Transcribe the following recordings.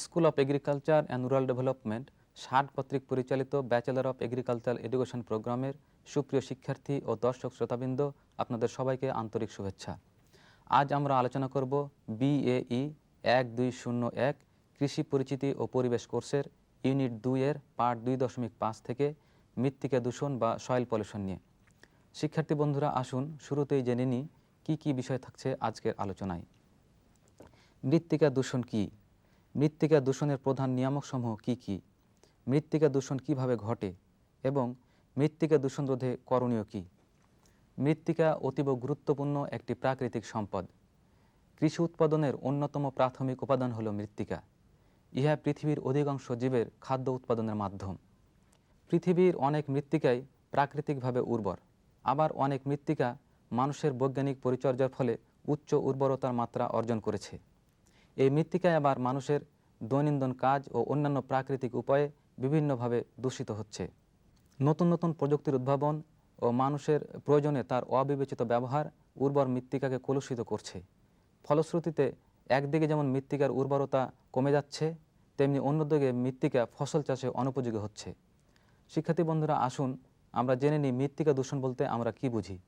School of agriculture and rural development ষাট কর্তৃক পরিচালিত ব্যাচেলর অফ এগ্রিকালচার এডুকেশন প্রোগ্রামের সুপ্রিয় শিক্ষার্থী ও দর্শক শ্রোতাবৃন্দ, আপনাদের সবাইকে আন্তরিক শুভেচ্ছা। আজ আমরা আলোচনা করব বিএই এক দুই শূন্য এক কৃষি পরিচিতি ও পরিবেশ কোর্সের ইউনিট দুইয়ের পার্ট দুই দশমিক পাঁচ থেকে মৃত্তিকা দূষণ বা সয়েল পলিউশন নিয়ে। শিক্ষার্থী বন্ধুরা, আসুন শুরুতেই জেনে নিই কী কী বিষয় থাকছে আজকের আলোচনায়। মৃত্তিকা দূষণ কি? মৃত্তিকা দূষণের প্রধান নিয়ামকসমূহ কি কি? মৃত্তিকা দূষণ কীভাবে ঘটে? এবং মৃত্তিকা দূষণ রোধে করণীয় কি? মৃত্তিকা অতীব গুরুত্বপূর্ণ একটি প্রাকৃতিক সম্পদ। কৃষি উৎপাদনের অন্যতম প্রাথমিক উপাদান হল মৃত্তিকা। ইহা পৃথিবীর অধিকাংশ জীবের খাদ্য উৎপাদনের মাধ্যম। পৃথিবীর অনেক মৃত্তিকাই প্রাকৃতিকভাবে উর্বর। আবার অনেক মৃত্তিকা মানুষের বৈজ্ঞানিক পরিচর্যার ফলে উচ্চ উর্বরতার মাত্রা অর্জন করেছে। এই মৃত্তিকায় আবার মানুষের দৈনন্দিন কাজ ও অন্যান্য প্রাকৃতিক উপায়ে বিভিন্নভাবে দূষিত হচ্ছে। নতুন নতুন প্রযুক্তির উদ্ভাবন ও মানুষের প্রয়োজনে তার অবিবেচিত ব্যবহার উর্বর মৃত্তিকাকে কলুষিত করছে। ফলশ্রুতিতে, একদিকে যেমন মৃত্তিকার উর্বরতা কমে যাচ্ছে, তেমনি অন্যদিকে মৃত্তিকা ফসল চাষে অনুপযোগী হচ্ছে। শিক্ষার্থী বন্ধুরা, আসুন আমরা জেনে নিই মৃত্তিকা দূষণ বলতে আমরা কি বুঝি।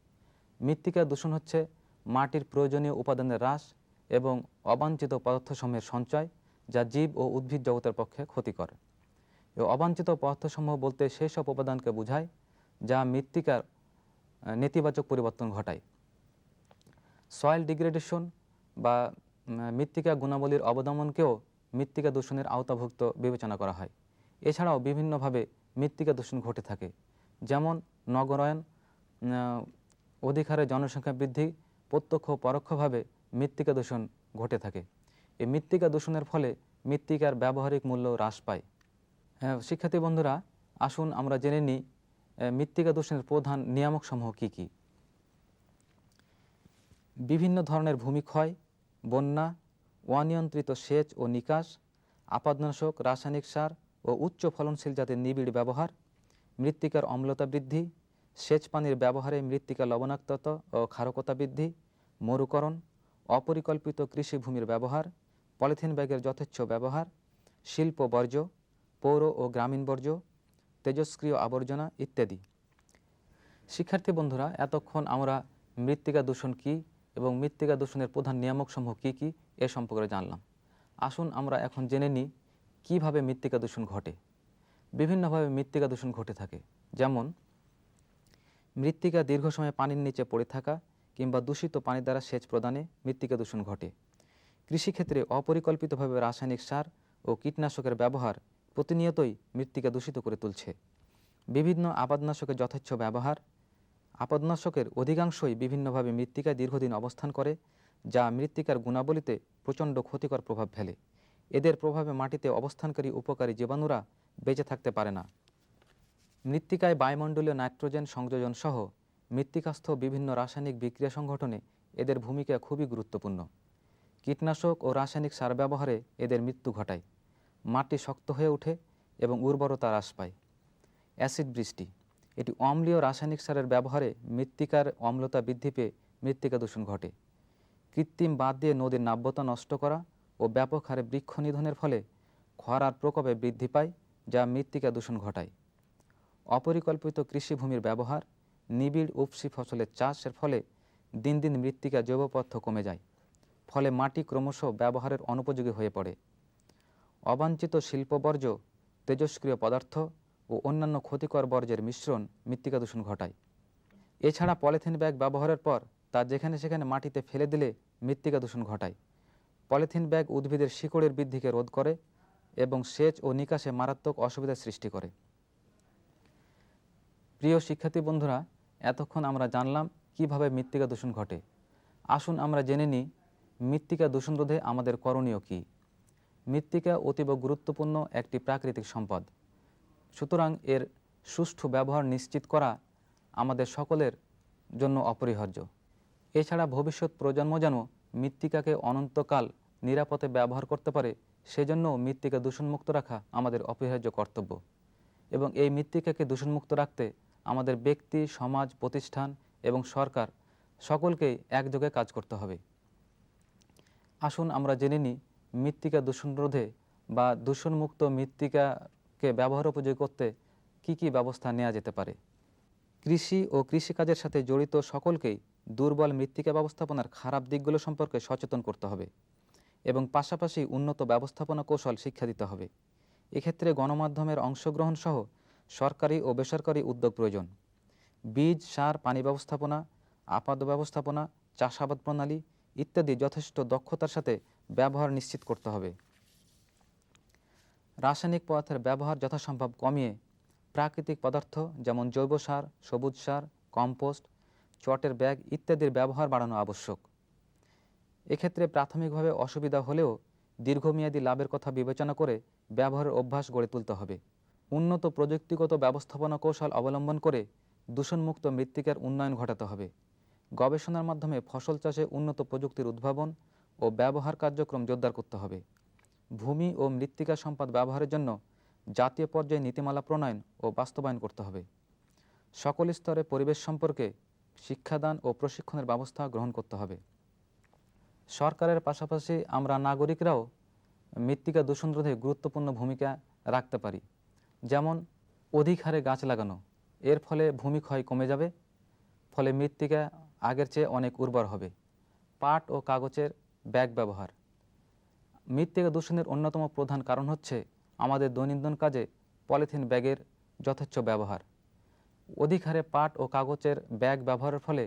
মৃত্তিকা দূষণ হচ্ছে মাটির প্রয়োজনীয় উপাদানের হ্রাস এবং অবাঞ্ছিত পদার্থসমূহের সঞ্চয় যা জীব ও উদ্ভিদ জগতের পক্ষে ক্ষতিকর। এই অবাঞ্ছিত পদার্থসমূহ বলতে সেই সব উপাদানকে বোঝায় যা মৃত্তিকার নেতিবাচক পরিবর্তন ঘটায়। সয়েল ডিগ্রেডেশন বা মৃত্তিকা গুণাবলীর অবদমনকেও মৃত্তিকা দূষণের আওতাভুক্ত বিবেচনা করা হয়। এছাড়াও বিভিন্নভাবে মৃত্তিকা দূষণ ঘটে থাকে যেমন নগরায়ন উম, অধিক হারে জনসংখ্যা বৃদ্ধি প্রত্যক্ষ পরোক্ষভাবে মৃত্তিকা দূষণ ঘটে থাকে। এই মৃত্তিকা দূষণের ফলে মৃত্তিকার ব্যবহারিক মূল্য হ্রাস পায়। হ্যাঁ, শিক্ষার্থী বন্ধুরা আসুন আমরা জেনে নিই মৃত্তিকা দূষণের প্রধান নিয়ামকসমূহ কী কী? বিভিন্ন ধরনের ভূমিক্ষয় বন্যা অনিয়ন্ত্রিত সেচ ও নিকাশ আপাদনাশক রাসায়নিক সার ও উচ্চ ফলনশীল জাতের নিবিড় ব্যবহার মৃত্তিকার অম্লতা বৃদ্ধি সেচ পানির ব্যবহারে মৃত্তিকা লবণাক্ততা ও ক্ষারকতা বৃদ্ধি মরুকরণ অপরিকল্পিত কৃষিভূমির ব্যবহার, পলিথিন ব্যাগের যথেচ্ছ ব্যবহার, শিল্প বর্জ্য, পৌর ও গ্রামীণ বর্জ্য, তেজস্ক্রিয় আবর্জনা ইত্যাদি। শিক্ষার্থী বন্ধুরা, এতক্ষণ আমরা মৃত্তিকা দূষণ কী এবং মৃত্তিকা দূষণের প্রধান নিয়ামকসমূহ কী কী এ সম্পর্কে জানলাম। আসুন আমরা এখন জেনে নিই কীভাবে মৃত্তিকা দূষণ ঘটে। বিভিন্নভাবে মৃত্তিকা দূষণ ঘটে থাকে। যেমন, মৃত্তিকা দীর্ঘ সময় পানির নিচে পড়ে থাকা কিংবা দূষিত পানি দ্বারা সেচ প্রদানে মৃত্তিকা দূষণ ঘটে। কৃষিক্ষেত্রে অপরিকল্পিতভাবে রাসায়নিক সার ও কীটনাশকের ব্যবহার প্রতিনিয়তই মৃত্তিকা দূষিত করে তুলছে। বিভিন্ন আপাদনাশকের যথেচ্ছ ব্যবহার, আপদনাশকের অধিকাংশই বিভিন্নভাবে মৃত্তিকায় দীর্ঘদিন অবস্থান করে, যা মৃত্তিকার গুণাবলীতে প্রচণ্ড ক্ষতিকর প্রভাব ফেলে। এদের প্রভাবে মাটিতে অবস্থানকারী উপকারী জীবাণুরা বেঁচে থাকতে পারে না। মৃত্তিকায় বায়ুমণ্ডলীয় নাইট্রোজেন সংযোজন সহ মৃত্তিকাস্থ বিভিন্ন রাসায়নিক বিক্রিয়া সংগঠনে এদের ভূমিকা খুবই গুরুত্বপূর্ণ। কীটনাশক ও রাসায়নিক সার ব্যবহারে এদের মৃত্যু ঘটায়। মাটি শক্ত হয়ে ওঠে এবং উর্বরতা হ্রাস পায়। অ্যাসিড বৃষ্টি, এটি অম্লীয় রাসায়নিক সারের ব্যবহারে মৃত্তিকার অম্লতা বৃদ্ধি পেয়ে মৃত্তিকা দূষণ ঘটে। কৃত্রিম বাদ দিয়ে নদীর নাব্যতা নষ্ট করা ও ব্যাপক হারে বৃক্ষ নিধনের ফলে খরার প্রকোপে বৃদ্ধি পায়, যা মৃত্তিকা দূষণ ঘটায়। অপরিকল্পিত কৃষিভূমির ব্যবহার নিবিড় উপসি ফসলের চাষের ফলে দিন দিন মৃত্তিকা জৈব কমে যায়, ফলে মাটি ক্রমশ ব্যবহারের অনুপযোগী হয়ে পড়ে। অবাঞ্ছিত শিল্প বর্জ্য তেজস্ক্রিয় পদার্থ ও অন্যান্য ক্ষতিকর বর্জ্যের মিশ্রণ মৃত্তিকা দূষণ ঘটায়। এছাড়া পলিথিন ব্যাগ ব্যবহারের পর তা যেখানে সেখানে মাটিতে ফেলে দিলে মৃত্তিকা দূষণ ঘটায়। পলিথিন ব্যাগ উদ্ভিদের শিকড়ের বৃদ্ধিকে রোধ করে এবং সেচ ও নিকাশে মারাত্মক অসুবিধার সৃষ্টি করে। প্রিয় শিক্ষার্থী বন্ধুরা এতক্ষণ আমরা জানলাম কীভাবে মৃত্তিকা দূষণ ঘটে। আসুন আমরা জেনে নিই, মৃত্তিকা দূষণ রোধে আমাদের করণীয় কী। মৃত্তিকা অতীব গুরুত্বপূর্ণ একটি প্রাকৃতিক সম্পদ। সুতরাং এর সুষ্ঠু ব্যবহার নিশ্চিত করা আমাদের সকলের জন্য অপরিহার্য। এছাড়া ভবিষ্যৎ প্রজন্ম যেন মৃত্তিকাকে অনন্তকাল নিরাপদে ব্যবহার করতে পারে সেজন্য মৃত্তিকা দূষণমুক্ত রাখা আমাদের অপরিহার্য কর্তব্য। এবং এই মৃত্তিকাকে দূষণমুক্ত রাখতে আমাদের ব্যক্তি, সমাজ, প্রতিষ্ঠান এবং সরকার সকলকেই একযোগে কাজ করতে হবে। আসুন আমরা জেনে নিই মৃত্তিকা দূষণ রোধে বা দূষণমুক্ত মৃত্তিকাকে ব্যবহার উপযোগী করতে কি কি ব্যবস্থা নেওয়া যেতে পারে। কৃষি ও কৃষিকাজের সাথে জড়িত সকলকেই দুর্বল মৃত্তিকা ব্যবস্থাপনার খারাপ দিকগুলো সম্পর্কে সচেতন করতে হবে এবং পাশাপাশি উন্নত ব্যবস্থাপনা কৌশল শিক্ষা দিতে হবে। এক্ষেত্রে গণমাধ্যমের অংশগ্রহণ সহ সরকারি ও বেসরকারি উদ্যোগ প্রয়োজন। বীজ, সার, পানি ব্যবস্থাপনা আপাদ ব্যবস্থাপনা, চাষাবাদ প্রণালী ইত্যাদি যথেষ্ট দক্ষতার সাথে ব্যবহার নিশ্চিত করতে হবে। রাসায়নিক পদার্থের ব্যবহার যথাসম্ভব কমিয়ে প্রাকৃতিক পদার্থ যেমন জৈব সার, সবুজ সার, কম্পোস্ট, চটের ব্যাগ ইত্যাদির ব্যবহার বাড়ানো আবশ্যক। এক্ষেত্রে প্রাথমিকভাবে অসুবিধা হলেও দীর্ঘমেয়াদী লাভের কথা বিবেচনা করে ব্যবহারের অভ্যাস গড়ে তুলতে হবে। উন্নত প্রযুক্তিগত ব্যবস্থাপনা কৌশল অবলম্বন করে দূষণমুক্ত মৃত্তিকার উন্নয়ন ঘটাতে হবে। গবেষণার মাধ্যমে ফসল চাষে উন্নত প্রযুক্তির উদ্ভাবন ও ব্যবহার কার্যক্রম জোরদার করতে হবে। ভূমি ও মৃত্তিকা সম্পদ ব্যবহারের জন্য জাতীয় পর্যায়ে নীতিমালা প্রণয়ন ও বাস্তবায়ন করতে হবে। সকল স্তরে পরিবেশ সম্পর্কে শিক্ষাদান ও প্রশিক্ষণের ব্যবস্থা গ্রহণ করতে হবে। সরকারের পাশাপাশি আমরা নাগরিকরাও মৃত্তিকা দূষণ রোধে গুরুত্বপূর্ণ ভূমিকা রাখতে পারি। যেমন অধিক হারে গাছ লাগানো, এর ফলে ভূমিক্ষয় কমে যাবে, ফলে মৃত্তিকা আগের চেয়ে অনেক উর্বর হবে। পাট ও কাগজের ব্যাগ ব্যবহার। মৃত্তিকা দূষণের অন্যতম প্রধান কারণ হচ্ছে আমাদের দৈনন্দিন কাজে পলিথিন ব্যাগের যথেচ্ছ ব্যবহার। অধিক হারে পাট ও কাগজের ব্যাগ ব্যবহারের ফলে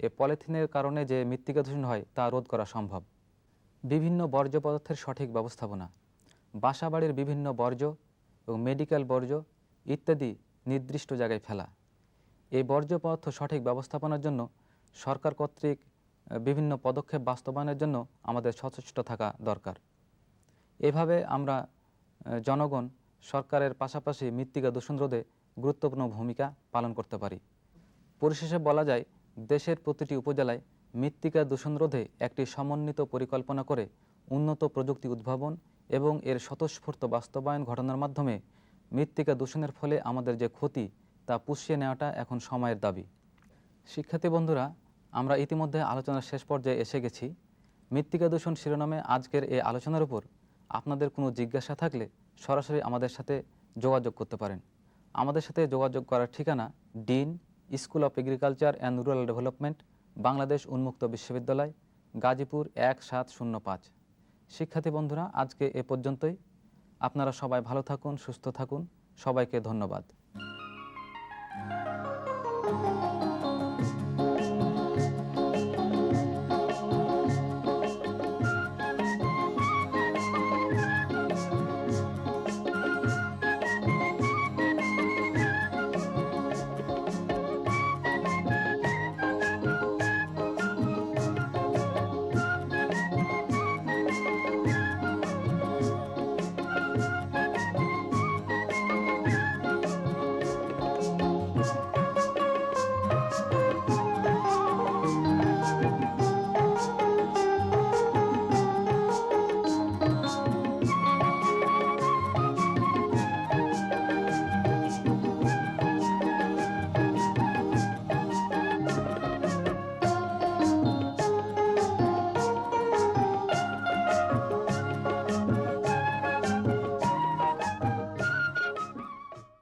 এ পলিথিনের কারণে যে মৃত্তিকা দূষণ হয় তা রোধ করা সম্ভব। বিভিন্ন বর্জ্য পদার্থের সঠিক ব্যবস্থাপনা। বাসাবাড়ির বিভিন্ন বর্জ্য এবং মেডিকেল বর্জ্য ইত্যাদি নির্দিষ্ট জায়গায় ফেলা। এই বর্জ্য পদার্থ সঠিক ব্যবস্থাপনার জন্য সরকার কর্তৃক বিভিন্ন পদক্ষেপ বাস্তবায়নের জন্য আমাদের সচেষ্ট থাকা দরকার। এভাবে আমরা জনগণ সরকারের পাশাপাশি মৃত্তিকা দূষণ রোধে গুরুত্বপূর্ণ ভূমিকা পালন করতে পারি। পরিশেষে বলা যায়, দেশের প্রতিটি উপজেলায় মৃত্তিকা দূষণ রোধে একটি সমন্বিত পরিকল্পনা করে উন্নত প্রযুক্তি উদ্ভাবন এবং এর স্বতঃস্ফূর্ত বাস্তবায়ন ঘটানোর মাধ্যমে মৃত্তিকা দূষণের ফলে আমাদের যে ক্ষতি, তা পুষিয়ে নেওয়াটা এখন সময়ের দাবি। শিক্ষার্থী বন্ধুরা, আমরা ইতিমধ্যে আলোচনার শেষ পর্যায়ে এসে গেছি। মৃত্তিকা দূষণ শিরোনামে আজকের এই আলোচনার উপর আপনাদের কোনো জিজ্ঞাসা থাকলে সরাসরি আমাদের সাথে যোগাযোগ করতে পারেন। আমাদের সাথে যোগাযোগ করার ঠিকানা dean, school of agriculture and rural development, Bangladesh উন্মুক্ত বিশ্ববিদ্যালয়, গাজীপুর এক সাত শূন্য পাঁচ। শিক্ষার্থী বন্ধুরা আজকে এ পর্যন্তই। আপনারা সবাই ভালো থাকুন সুস্থ থাকুন। সবাইকে ধন্যবাদ।